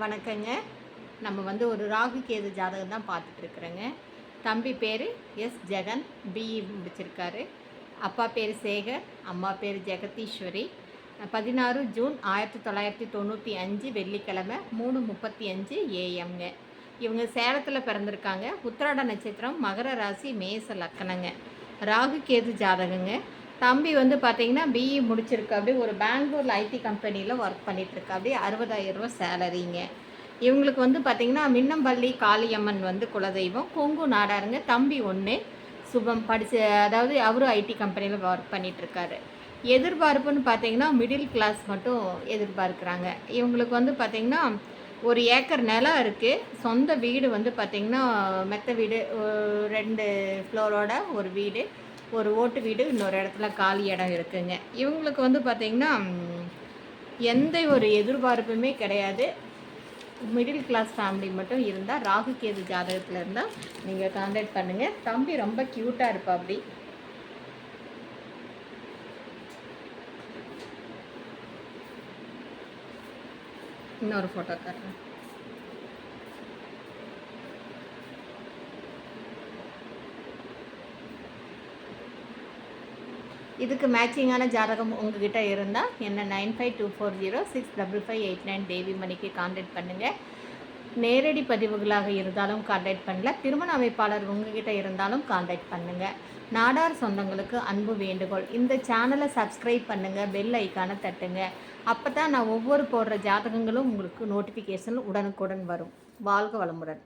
வணக்கங்க. நம்ம வந்து ஒரு ராகு கேது ஜாதகம் தான் பார்த்துட்ருக்குறோங்க தம்பி பேர் எஸ் ஜெகன் பிஇ முடிச்சிருக்காரு. அப்பா பேர் சேகர் அம்மா பேர் ஜெகதீஸ்வரி. பதினாறு ஜூன் ஆயிரத்தி தொள்ளாயிரத்தி தொண்ணூற்றி அஞ்சு வெள்ளிக்கிழமை மூணு முப்பத்தி அஞ்சு ஏஎம்ங்க இவங்க சேலத்தில் பிறந்திருக்காங்க. உத்திராட நட்சத்திரம் மகர ராசி மேச லக்கணங்க. ராகு கேது ஜாதகங்க. தம்பி வந்து பார்த்தீங்கன்னா பிஇ முடிச்சிருக்கு. அப்படியே ஒரு பெங்களூரில் ஐடி கம்பெனியில் ஒர்க் பண்ணிகிட்ருக்கு அப்படியே அறுபதாயிரம் ரூபா சேலரிங்க இவங்களுக்கு வந்து பார்த்தீங்கன்னா மின்னம்பள்ளி காளியம்மன் வந்து குலதெய்வம் கொங்கு நாடாருங்க. தம்பி ஒன்று சுபம் படித்து அதாவது அவரும் ஐடி கம்பெனியில் ஒர்க் பண்ணிகிட்ருக்காரு எதிர்பார்ப்புன்னு பார்த்தீங்கன்னா மிடில் கிளாஸ் மட்டும் எதிர்பார்க்குறாங்க. இவங்களுக்கு வந்து பார்த்திங்கன்னா ஒரு ஏக்கர் நிலம் இருக்குது சொந்த வீடு வந்து பார்த்திங்கன்னா மெத்த வீடு ரெண்டு ஃப்ளோரோட ஒரு வீடு. ஒரு ஓட்டு வீடு இன்னொரு இடத்துல காலி இடம் இருக்குங்க. இவங்களுக்கு வந்து பார்த்திங்கன்னா எந்த ஒரு எதிர்பார்ப்புமே கிடையாது. மிடில் கிளாஸ் ஃபேமிலி மட்டும் இருந்தால் ராகு கேது ஜாதகத்தில் இருந்தால் நீங்கள் காண்டாக்ட் பண்ணுங்கள் தம்பி ரொம்ப க்யூட்டாக இருப்பா அப்படி. இன்னொரு ஃபோட்டோ காட்டுறேன் இதுக்கு மேட்சிங்கான ஜாதகம் உங்ககிட்ட இருந்தால் என்ன nine five two four zero six double five eight nine தேவி மணிக்கு கான்டாக்ட் பண்ணுங்கள் நேரடி பதிவுகளாக இருந்தாலும் கான்டாக்ட் பண்ணல. திருமண அமைப்பாளர் உங்ககிட்ட இருந்தாலும் கான்டாக்ட் பண்ணுங்கள் நாடார் சொந்தங்களுக்கு அன்பு வேண்டுகோள். இந்த சேனலை சப்ஸ்கிரைப் பண்ணுங்கள் பெல் ஐக்கானை தட்டுங்க. அப்போ தான் நான் ஒவ்வொரு போடுற ஜாதகங்களும் உங்களுக்கு நோட்டிஃபிகேஷன் உடனுக்குடன் வரும். வாழ்க வளமுடன்.